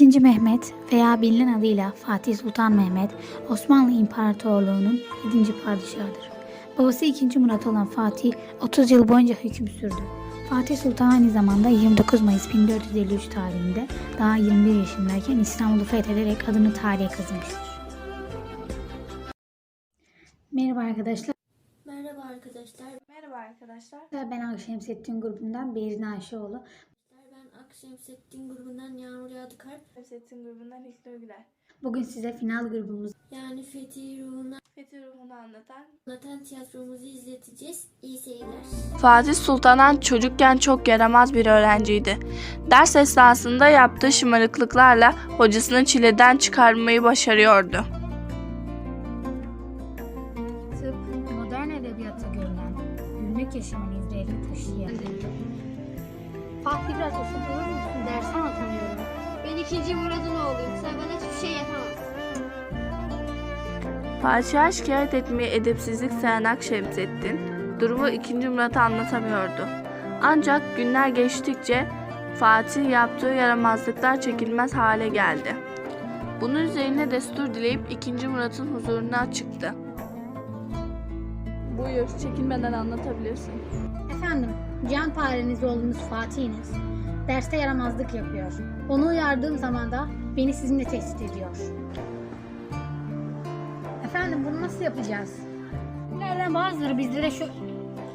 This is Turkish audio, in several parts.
2. Mehmet veya bilinen adıyla Fatih Sultan Mehmet Osmanlı İmparatorluğu'nun 7. padişahıdır. Babası 2. Murat olan Fatih 30 yıl boyunca hüküm sürdü. Fatih Sultan aynı zamanda 29 Mayıs 1453 tarihinde daha 21 yaşındayken İstanbul'u fethederek adını tarihe kazımıştır. Merhaba arkadaşlar. Merhaba arkadaşlar. Merhaba arkadaşlar. Ben Akşemsettin grubundan Berin Ayşeoğlu. Ben Akşemsettin grubundan Yağmur Yağdıkar. Settin grubundan İlknur Güler. Bugün size final grubumuz Yani Fethi ruhunu Fethi ruhunu anlatan anlatan tiyatromuzu izleteceğiz. İyi seyirler. Fatih Sultan Han çocukken çok yaramaz bir öğrenciydi. Ders esnasında yaptığı şımarıklıklarla hocasını çileden çıkarmayı başarıyordu. tıp, modern edebiyatta görülen günlük yaşamın izlerini taşıyan. Fatih biraz olsun olur musun? Ders anlatamıyorum. Ben ikinci Murat'ın oğluyum. Sen bana hiçbir şey yapamazsın. Padişaha şikayet etmeye edepsizlik sayan Akşemseddin, durumu 2. Murat'a anlatamıyordu. Ancak günler geçtikçe Fatih yaptığı yaramazlıklar çekilmez hale geldi. Bunun üzerine destur dileyip 2. Murat'ın huzuruna çıktı. Buyur, çekinmeden anlatabilirsin. Efendim, can pareniz oğlunuz Fatih'iniz. Derste yaramazlık yapıyor. Onu uyardığım zaman da beni sizinle tehdit ediyor. Efendim bunu nasıl yapacağız? Nereden bazıları bizlere şu...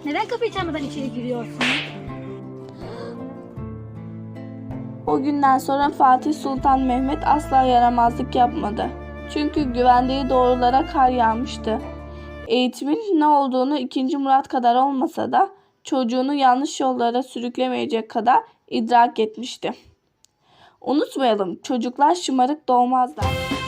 Neden kapıyı çalmadan içeri giriyorsun? O günden sonra Fatih Sultan Mehmet asla yaramazlık yapmadı. Çünkü güvendiği doğrulara kar yağmıştı. Eğitimin ne olduğunu 2. Murat kadar olmasa da çocuğunu yanlış yollara sürüklemeyecek kadar idrak etmişti. Unutmayalım çocuklar şımarık doğmazlar.